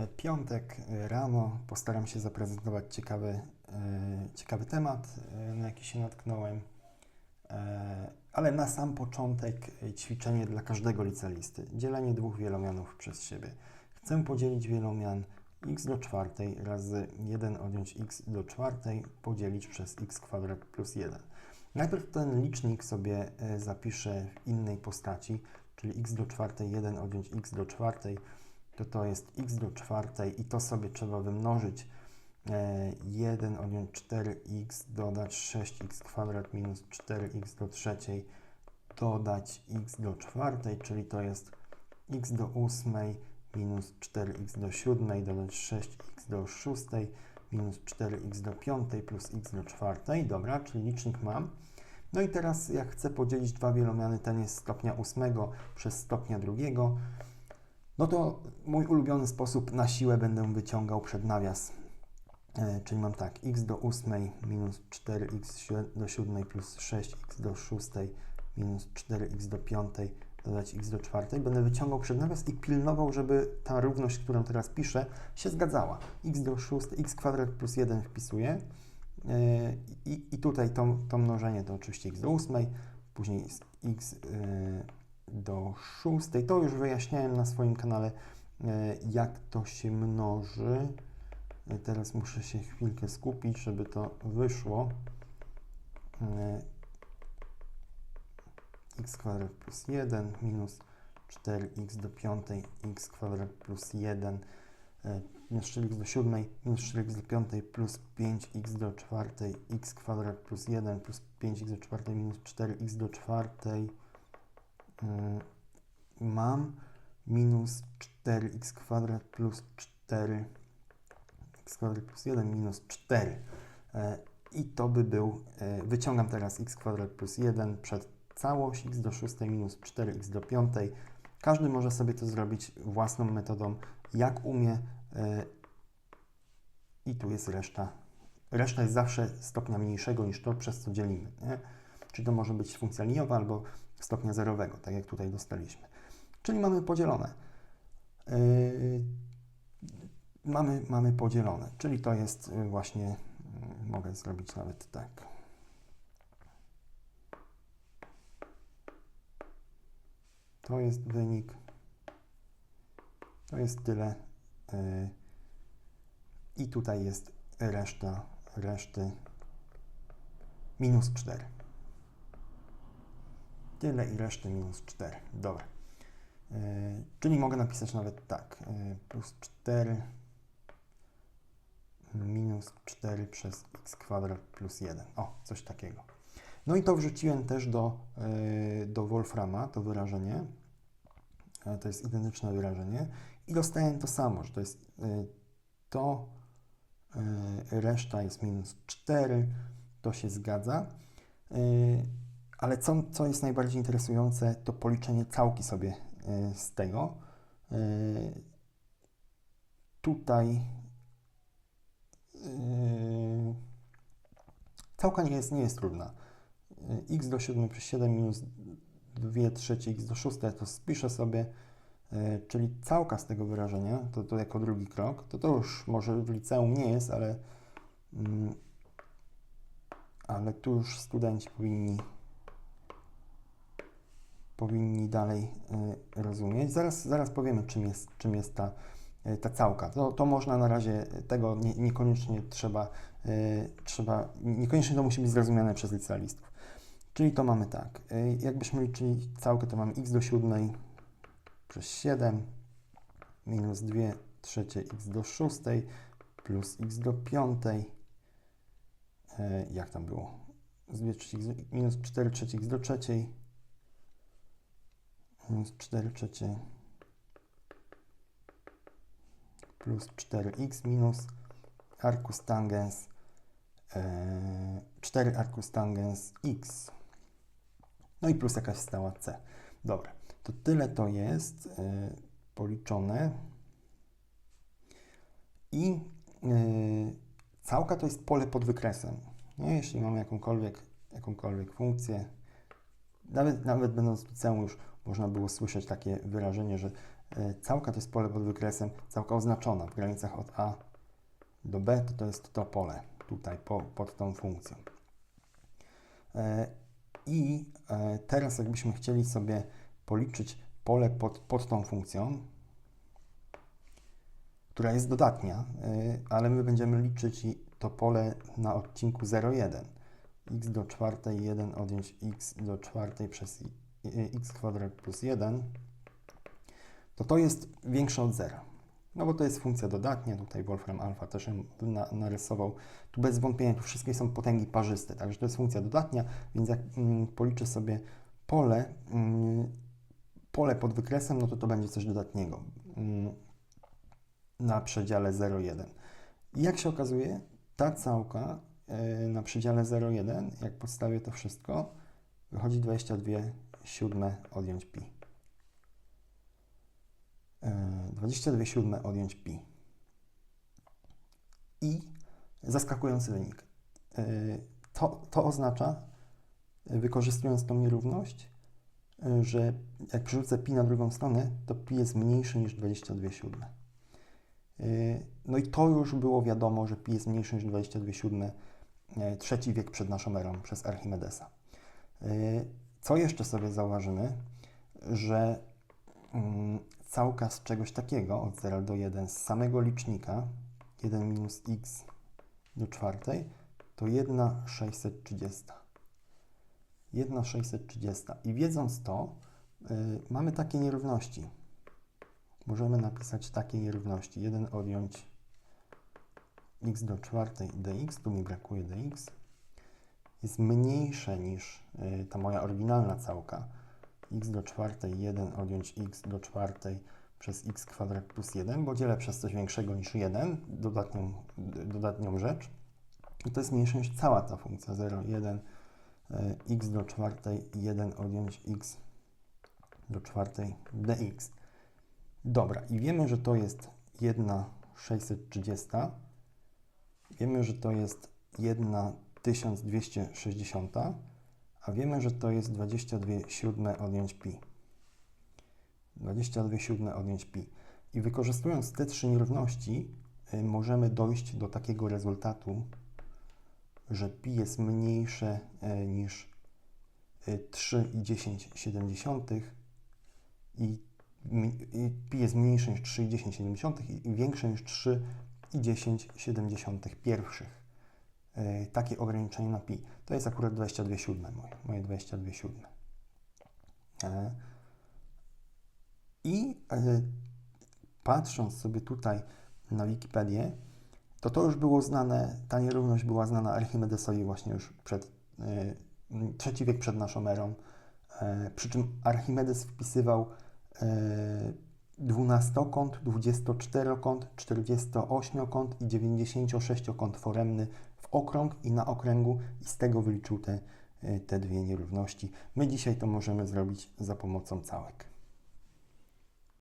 E, Piątek e, rano postaram się zaprezentować ciekawy, e, ciekawy temat, na jaki się natknąłem. Ale na sam początek ćwiczenie dla każdego licealisty. Dzielenie dwóch wielomianów przez siebie. Chcę podzielić wielomian x do czwartej razy 1 odjąć x do czwartej podzielić przez x kwadrat plus 1. Najpierw ten licznik sobie zapiszę w innej postaci, czyli x do czwartej 1 odjąć x do czwartej to to jest x do czwartej i to sobie trzeba wymnożyć. E, 1 odjąć 4x dodać 6x kwadrat minus 4x do trzeciej dodać x do czwartej, czyli to jest x do ósmej minus 4x do siódmej dodać 6x do szóstej minus 4x do piątej plus x do czwartej. Dobra, czyli licznik mam. No i teraz jak chcę podzielić dwa wielomiany, ten jest stopnia ósmego przez stopnia drugiego, no to mój ulubiony sposób na siłę będę wyciągał przed nawias. E, czyli mam tak, x do 8 minus 4x sie- do 7 plus 6x do 6 minus 4x do 5 dodać x do 4. Będę wyciągał przed nawias i pilnował, żeby ta równość, którą teraz piszę, się zgadzała. x do 6, x kwadrat plus 1 wpisuję. E, I, i tutaj to, to mnożenie to oczywiście x do 8, później x e, do 6. To już wyjaśniałem na swoim kanale, e, jak to się mnoży. E, Teraz muszę się chwilkę skupić, żeby to wyszło. E, x kwadrat plus 1 minus 4x do 5 x kwadrat plus 1 e, minus 4x do 7 minus 4x do 5 plus 5x do 4 x kwadrat plus 1 plus 5x do 4 minus 4x do 4 Mm, mam minus 4x kwadrat plus 4 x kwadrat plus 1 minus 4 E, i to by był, e, wyciągam teraz x kwadrat plus 1 przed całość x do 6 minus 4x do 5 każdy może sobie to zrobić własną metodą jak umie e, i tu jest reszta. Reszta jest zawsze stopnia mniejszego niż to, przez co dzielimy nie? Czy to może być funkcja liniowa albo stopnia zerowego, tak jak tutaj dostaliśmy. Czyli mamy podzielone. Yy, mamy, mamy podzielone, czyli to jest yy, właśnie, yy, mogę zrobić nawet tak. To jest wynik. To jest tyle. Yy, I tutaj jest reszta, reszty minus 4. Tyle i reszty minus 4. Dobra. Yy, czyli mogę napisać nawet tak. Yy, plus 4 minus 4 przez x kwadrat plus 1. O, coś takiego. No i to wrzuciłem też do, yy, do Wolframa, to wyrażenie. E, To jest identyczne wyrażenie. I dostałem to samo, że to jest yy, to, yy, reszta jest minus 4, to się zgadza. Yy, ale co, co jest najbardziej interesujące, to policzenie całki sobie y, z tego. Y, tutaj y, całka nie jest, nie jest trudna. X do 7 przez 7 minus 2 trzecie x do 6 to spiszę sobie, czyli całka z tego wyrażenia, to, to jako drugi krok, to to już może w liceum nie jest, ale, mm, ale tu już studenci powinni powinni dalej y, rozumieć. Zaraz, zaraz powiemy, czym jest, czym jest ta, y, ta całka. To, to można na razie, tego nie, niekoniecznie trzeba, y, trzeba, niekoniecznie to musi być zrozumiane przez licealistów. Czyli to mamy tak, jakbyśmy liczyli całkę, to mamy x do 7 przez 7 minus 2 trzecie x do 6 plus x do 5. Y, jak tam było? Z 2 trzecie x do, minus 4 trzecie x do trzeciej minus 4 trzecie plus 4x minus arcus tangens e, 4 arcus tangens x. No i plus jakaś stała c. Dobra, to tyle to jest e, policzone. I e, całka to jest pole pod wykresem. Nie? Jeśli mamy jakąkolwiek, jakąkolwiek funkcję, nawet, nawet będąc w liceum już można było słyszeć takie wyrażenie, że E, Całka to jest pole pod wykresem, całka oznaczona w granicach od A do B, to to jest to pole tutaj po, pod tą funkcją. E, I e, teraz jakbyśmy chcieli sobie policzyć pole pod, pod tą funkcją, która jest dodatnia, ale my będziemy liczyć to pole na odcinku 0,1. X do czwartej 1 odjąć x do czwartej przez y, x kwadrat plus 1, to to jest większe od zera. No bo to jest funkcja dodatnia, tutaj Wolfram Alpha też ją na, narysował. Tu bez wątpienia, tu wszystkie są potęgi parzyste, także to jest funkcja dodatnia, więc jak mm, policzę sobie pole, mm, pole pod wykresem, no to to będzie coś dodatniego. Mm, na przedziale 0,1. I jak się okazuje, ta całka na przedziale 0,1, jak podstawię to wszystko, wychodzi 22 siódme odjąć pi. Y, 22 siódme odjąć pi. I zaskakujący wynik. Y, To, to oznacza, y, wykorzystując tą nierówność, y, że jak przerzucę pi na drugą stronę, to pi jest mniejsze niż 22 siódme. No i to już było wiadomo, że pi jest mniejszy niż 22 siódme, yy, trzeci wiek przed naszą erą przez Archimedesa. Yy, Co jeszcze sobie zauważymy, że mm, całka z czegoś takiego od 0 do 1 z samego licznika 1 minus x do czwartej to 1,630. 1,630. I wiedząc to, yy, mamy takie nierówności możemy napisać takie nierówności. 1 odjąć x do czwartej dx, tu mi brakuje dx, jest mniejsze niż y, ta moja oryginalna całka. x do czwartej 1 odjąć x do czwartej przez x kwadrat plus 1, bo dzielę przez coś większego niż 1, dodatnią, dodatnią rzecz. I to jest mniejsze niż cała ta funkcja 0, 1, y, x do czwartej 1 odjąć x do czwartej dx. Dobra, i wiemy, że to jest 1,630. Wiemy, że to jest 1,1260, a wiemy, że to jest 22 siódme odjąć pi. 22 siódme odjąć pi. I wykorzystując te trzy nierówności, y, możemy dojść do takiego rezultatu, że pi jest mniejsze y, niż y, 3,10 i mi- i pi jest mniejsze niż 3,10 i większe niż 3,10 pierwszych. E, takie ograniczenie na pi. To jest akurat 22 siódme moje, moje 22 siódme. E, I e, patrząc sobie tutaj na Wikipedię, to to już było znane, ta nierówność była znana Archimedesowi właśnie już przed, m, trzeci wiek przed naszą erą. E, przy czym Archimedes wpisywał e, dwunastokąt, dwudziestokąt, 48-kąt i 96-kąt foremny w okrąg i na okręgu i z tego wyliczył te, e, te dwie nierówności. My dzisiaj to możemy zrobić za pomocą całek.